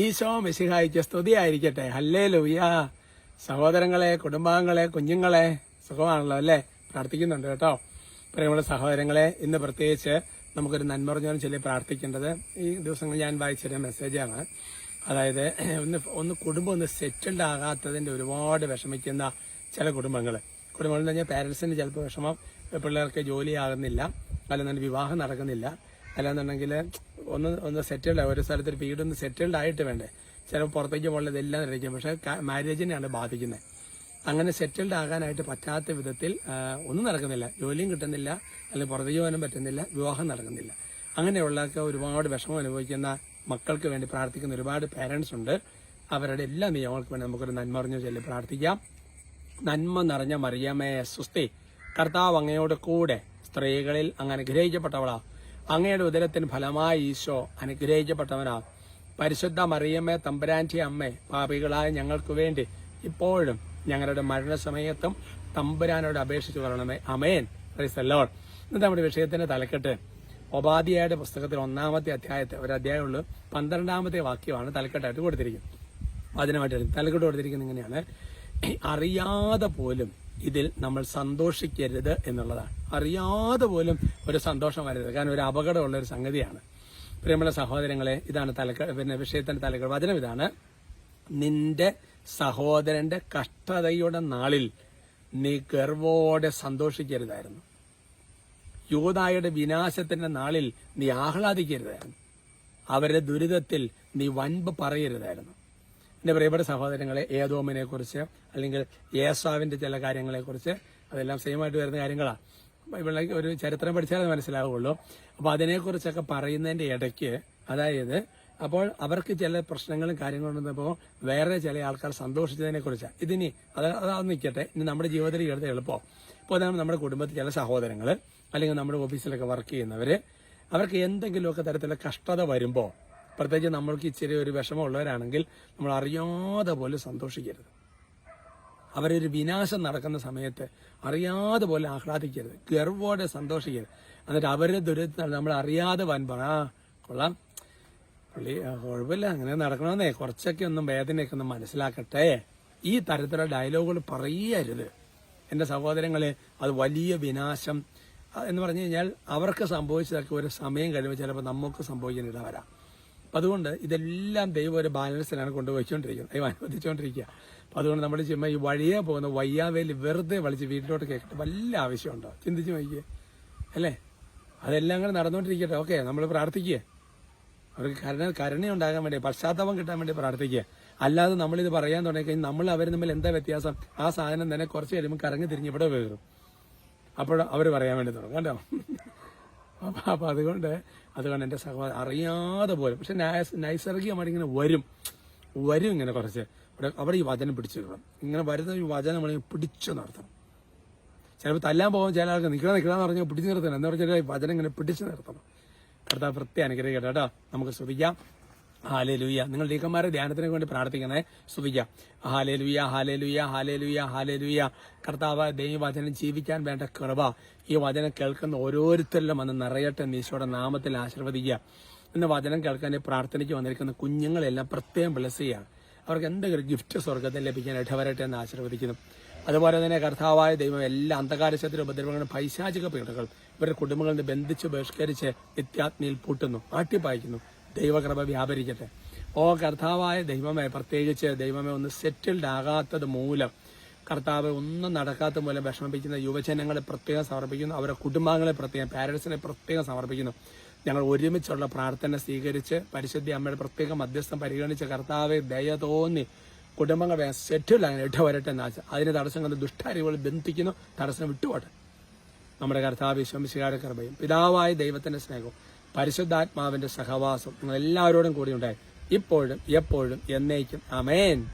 ഈശോ മിശിഹായിക്ക് സ്തുതിയായിരിക്കട്ടെ. ഹല്ലേ ലൂയ സഹോദരങ്ങളെ കുടുംബാംഗങ്ങളെ കുഞ്ഞുങ്ങളെ സുഖമാണല്ലോ അല്ലേ? പ്രാർത്ഥിക്കുന്നുണ്ട് കേട്ടോ. പ്രിയമുള്ള സഹോദരങ്ങളെ ഇന്ന് പ്രത്യേകിച്ച് നമുക്കൊരു നന്മറിഞ്ഞോളം ചൊല്ലി പ്രാർത്ഥിക്കേണ്ടത് ഈ ദിവസങ്ങൾ ഞാൻ വായിച്ചൊരു മെസ്സേജാണ്. അതായത് ഒന്ന് ഒന്ന് കുടുംബം ഒന്ന് സെറ്റിൽഡ് ആകാത്തതിന്റെ ഒരുപാട് വിഷമിക്കുന്ന ചില കുടുംബങ്ങൾ കുടുംബങ്ങൾ എന്ന് പറഞ്ഞാൽ പാരൻസിന് ചിലപ്പോൾ വിഷമം പിള്ളേർക്ക് ജോലിയാകുന്നില്ല അല്ലെന്നുണ്ടെങ്കിൽ വിവാഹം നടക്കുന്നില്ല. അല്ലാന്നുണ്ടെങ്കിൽ ഒന്ന് ഒന്ന് സെറ്റിൽഡ് ഒരു സ്ഥലത്ത് ഒരു വീടൊന്ന് സെറ്റിൽഡ് ആയിട്ട് വേണ്ടേ. ചിലപ്പോൾ പുറത്തേക്ക് പോകുന്നത് എല്ലാം നിലയ്ക്കും പക്ഷേ മാരേജിനെയാണ് ബാധിക്കുന്നത് അങ്ങനെ സെറ്റിൽഡ് ആകാനായിട്ട് പറ്റാത്ത വിധത്തിൽ ഒന്നും നടക്കുന്നില്ല. ജോലിയും കിട്ടുന്നില്ല. അല്ലെങ്കിൽ പുറത്തേക്ക് പോകാനും പറ്റുന്നില്ല. വിവാഹം നടക്കുന്നില്ല. അങ്ങനെയുള്ളൊക്കെ ഒരുപാട് വിഷമം അനുഭവിക്കുന്ന മക്കൾക്ക് വേണ്ടി പ്രാർത്ഥിക്കുന്ന ഒരുപാട് പേരൻസ് ഉണ്ട്. അവരുടെ എല്ലാ നിയമങ്ങൾക്ക് വേണ്ടി നമുക്കൊരു നന്മ അറിഞ്ഞു ചൊല്ലി പ്രാർത്ഥിക്കാം. നന്മ നിറഞ്ഞ മറിയമേ സുസ്തി കർത്താവ് അങ്ങയോട് കൂടെ സ്ത്രീകളിൽ അങ്ങനെ അനുഗ്രഹിക്കപ്പെട്ടവളാ. അങ്ങയുടെ ഉദരത്തിന് ഫലമായി ഈശോ അനുഗ്രഹിക്കപ്പെട്ടവനാ. പരിശുദ്ധ മറിയമ്മേ തമ്പുരാന്റെ അമ്മേ പാപികളായ ഞങ്ങൾക്ക് വേണ്ടി ഇപ്പോഴും ഞങ്ങളുടെ മരണസമയത്തും തമ്പുരാനോട് അപേക്ഷിച്ചു പറയണമേ അമേൻ ലോഡ് ഇന്നത്തെ നമ്മുടെ വിഷയത്തിന്റെ തലക്കെട്ട് ഉപാധിയായുടെ പുസ്തകത്തിൽ ഒന്നാമത്തെ അധ്യായത്തെ ഒരു അധ്യായമുള്ളൂ. പന്ത്രണ്ടാമത്തെ വാക്യമാണ് തലക്കെട്ടായിട്ട് കൊടുത്തിരിക്കുന്നത്. അതിനായിട്ട് തലക്കെട്ട് കൊടുത്തിരിക്കുന്നത് ഇങ്ങനെയാണ്. അറിയാതെ പോലും ഇതിൽ നമ്മൾ സന്തോഷിക്കരുത് എന്നുള്ളതാണ്. അറിയാതെ പോലും ഒരു സന്തോഷം വരരുത്. കാരണം ഒരു അപകടമുള്ള ഒരു സംഗതിയാണ്. പ്രിയമുള്ള സഹോദരങ്ങളെ ഇതാണ് തലക്ക പിന്നെ വിഷയത്തിന്റെ തലക്കെട്ട് വചനം ഇതാണ്. നിന്റെ സഹോദരന്റെ കഷ്ടതയുടെ നാളിൽ നീ ഗർവോടെ സന്തോഷിക്കരുതായിരുന്നു. യൂതായുടെ വിനാശത്തിന്റെ നാളിൽ നീ ആഹ്ലാദിക്കരുതായിരുന്നു. അവരുടെ ദുരിതത്തിൽ നീ വൻപ് പറയരുതായിരുന്നു. എന്റെ പ്രിയപ്പെട്ട സഹോദരങ്ങളെ ഏതോമിനെ കുറിച്ച് അല്ലെങ്കിൽ ഏസാവിന്റെ ചില കാര്യങ്ങളെ കുറിച്ച് അതെല്ലാം സെയിമായിട്ട് വരുന്ന കാര്യങ്ങളാണ് ബൈബിളിലേക്ക് ഒരു ചരിത്രം പഠിച്ചാലേ മനസ്സിലാവുള്ളൂ. അപ്പൊ അതിനെക്കുറിച്ചൊക്കെ പറയുന്നതിന്റെ ഇടയ്ക്ക് അതായത് അപ്പോൾ അവർക്ക് ചില പ്രശ്നങ്ങളും കാര്യങ്ങളും വന്നപ്പോൾ വേറെ ചില ആൾക്കാർ സന്തോഷിച്ചതിനെ കുറിച്ചാണ് ഇതിനി അത് അതാ നിൽക്കട്ടെ ഇനി നമ്മുടെ ജീവിതത്തിൽ എടുത്ത് എളുപ്പം. ഇപ്പോൾ അതാണ് നമ്മുടെ കുടുംബത്തിൽ ചില സഹോദരങ്ങൾ അല്ലെങ്കിൽ നമ്മുടെ ഓഫീസിലൊക്കെ വർക്ക് ചെയ്യുന്നവര്. അവർക്ക് എന്തെങ്കിലുമൊക്കെ തരത്തിലുള്ള കഷ്ടത വരുമ്പോൾ പ്രത്യേകിച്ച് നമ്മൾക്ക് ഇച്ചിരി ഒരു വിഷമമുള്ളവരാണെങ്കിൽ നമ്മൾ അറിയാതെ പോലെ സന്തോഷിക്കരുത്. അവരൊരു വിനാശം നടക്കുന്ന സമയത്ത് അറിയാതെ പോലെ ആഹ്ലാദിക്കരുത്. ഗർവോടെ സന്തോഷിക്കരുത്. എന്നിട്ട് അവരുടെ ദുരിതത്തിൽ നമ്മൾ അറിയാതെ വൻപറ ആ കൊള്ളാം. പുള്ളി കുഴപ്പമില്ല. അങ്ങനെ നടക്കണമെന്നേ. കുറച്ചൊക്കെ ഒന്നും വേദനയൊക്കെ ഒന്ന് മനസ്സിലാക്കട്ടെ. ഈ തരത്തിലുള്ള ഡയലോഗുകൾ പറയരുത്. എന്റെ സഹോദരങ്ങളെ അത് വലിയ വിനാശം. എന്ന് പറഞ്ഞു കഴിഞ്ഞാൽ അവർക്ക് സംഭവിച്ചതൊക്കെ ഒരു സമയം കഴിയുമ്പോൾ ചിലപ്പോൾ നമുക്ക് സംഭവിക്കുന്ന ഇട വരാം അതുകൊണ്ട് ഇതെല്ലാം ദൈവം ഒരു ബാലൻസിലാണ് കൊണ്ടുപോയിക്കൊണ്ടിരിക്കുന്നത്. ദൈവം അനുവദിച്ചുകൊണ്ടിരിക്കുക അപ്പൊ അതുകൊണ്ട് നമ്മൾ ചുമ്മാ ഈ വഴിയെ പോകുന്ന വയ്യാവേൽ വെറുതെ വിളിച്ച് വീട്ടിലോട്ട് കേൾക്കട്ടെ. വല്ല ആവശ്യമുണ്ടോ? ചിന്തിച്ച് നോക്കിയേ. അല്ലേ? അതെല്ലാം അങ്ങനെ നടന്നുകൊണ്ടിരിക്കട്ടെ ഓക്കെ നമ്മൾ പ്രാർത്ഥിക്കുക. അവർക്ക് കരുണ കരുണയുണ്ടാകാൻ വേണ്ടി പശ്ചാത്തലം കിട്ടാൻ വേണ്ടി പ്രാർത്ഥിക്കുക. അല്ലാതെ നമ്മളിത് പറയാൻ തുടങ്ങിക്കഴിഞ്ഞാൽ നമ്മൾ അവർ തമ്മിൽ എന്താ വ്യത്യാസം? ആ സാധനം തന്നെ കുറച്ച് കഴിയുമ്പോൾ കറങ്ങി തിരിഞ്ഞ് ഇവിടെ വീറും. അപ്പോൾ അവർ പറയാൻ വേണ്ടി തുടങ്ങും. കണ്ടോ? അപ്പൊ അതുകൊണ്ട് അതുകൊണ്ട് എന്റെ സഹോദരൻ അറിയാതെ പോലും പക്ഷെ നൈസ്- നൈസർഗികമായിട്ട് ഇങ്ങനെ വരും. വരും ഇങ്ങനെ കുറച്ച്. അവിടെ അവിടെ ഈ വചനം പിടിച്ചു നിർത്തണം ഇങ്ങനെ വരുന്ന ഈ വചനം നമ്മൾ പിടിച്ചു നിർത്തണം. ചിലപ്പോൾ തല്ലാൻ പോകാൻ ചില ആൾക്ക് നിൽക്കണം നിൽക്കണമെന്ന് പറഞ്ഞാൽ പിടിച്ചു നിർത്തണം. എന്ന് പറഞ്ഞാൽ വചനം ഇങ്ങനെ പിടിച്ചു നിർത്തണം. കർത്താവ് പ്രത്യേക അനുഗ്രഹിക്കട്ടെ കേട്ടോ. നമുക്ക് ശ്രദ്ധിക്കാം. ഹാലേ ലുയ്യ നിങ്ങൾ ഡീക്കന്മാരെ ധ്യാനത്തിന് വേണ്ടി പ്രാർത്ഥിക്കണേ സ്തുതിക്കാം ഹാലേ ലുയ്യ ഹാലേ ലുയ്യ ഹാലേ ലുയ്യ ഹാലേ ലുയ്യ കർത്താവ് ദൈവവചനം ജീവിക്കാൻ വേണ്ട കൃപ. ഈ വചനം കേൾക്കുന്ന ഓരോരുത്തരിലും അന്ന് നിറയട്ടെ ഈശോയുടെ നാമത്തിൽ ആശീർവദിക്കുക ഇന്ന് വചനം കേൾക്കാൻ പ്രാർത്ഥനയ്ക്ക് വന്നിരിക്കുന്ന കുഞ്ഞുങ്ങളെല്ലാം പ്രത്യേകം ബ്ലസ് ചെയ്യുക. അവർക്ക് എന്തെങ്കിലും ഗിഫ്റ്റ് സ്വർഗത്തിൽ ലഭിക്കാൻ ഇടവരട്ടെ എന്ന് ആശീർവദിക്കുന്നു. അതുപോലെ തന്നെ കർത്താവായ ദൈവം എല്ലാ അന്ധകാരശത്തിൽ ഉപദ്രവങ്ങളും പൈശാചിക പീഡകൾ ഇവരുടെ കുടുംബങ്ങളിൽ ബന്ധിച്ച് ബഹിഷ്കരിച്ച് നിത്യാത്മയിൽ പൂട്ടുന്നു ആട്ടിപ്പായിക്കുന്നു. ദൈവകൃപ വ്യാപരിക്കട്ടെ. ഓ കർത്താവായ ദൈവമേ പ്രത്യേകിച്ച് ദൈവമേ ഒന്ന് സെറ്റിൽഡ് ആകാത്തത് മൂലം കർത്താവ് ഒന്നും നടക്കാത്ത മൂലം വിഷമിപ്പിക്കുന്ന യുവജനങ്ങളെ പ്രത്യേകം സമർപ്പിക്കുന്നു. അവരുടെ കുടുംബാംഗങ്ങളെ പ്രത്യേകം പാരൻസിനെ പ്രത്യേകം സമർപ്പിക്കുന്നു. ഞങ്ങൾ ഒരുമിച്ചുള്ള പ്രാർത്ഥന സ്വീകരിച്ച് പരിശുദ്ധി അമ്മയുടെ പ്രത്യേക മധ്യസ്ഥം പരിഗണിച്ച് കർത്താവെ ദയ തോന്നി കുടുംബങ്ങൾ സെറ്റിൽ അങ്ങനെ വരട്ടെ എന്നാച്ച അതിന് തടസ്സം കണ്ട് ദുഷ്ടാരികൾ ബന്ധിക്കുന്നു തടസ്സം വിട്ടുപോട്ടെ. നമ്മുടെ കർത്താവ് വിശ്വമിശികാരുടെ കൃപയും. പിതാവായ ദൈവത്തിന്റെ സ്നേഹവും പരിശുദ്ധാത്മാവിന്റെ സഹവാസം നിങ്ങൾ എല്ലാവരോടും കൂടി ഉണ്ടായി ഇപ്പോഴും എപ്പോഴും എന്നേക്കും. അമേൻ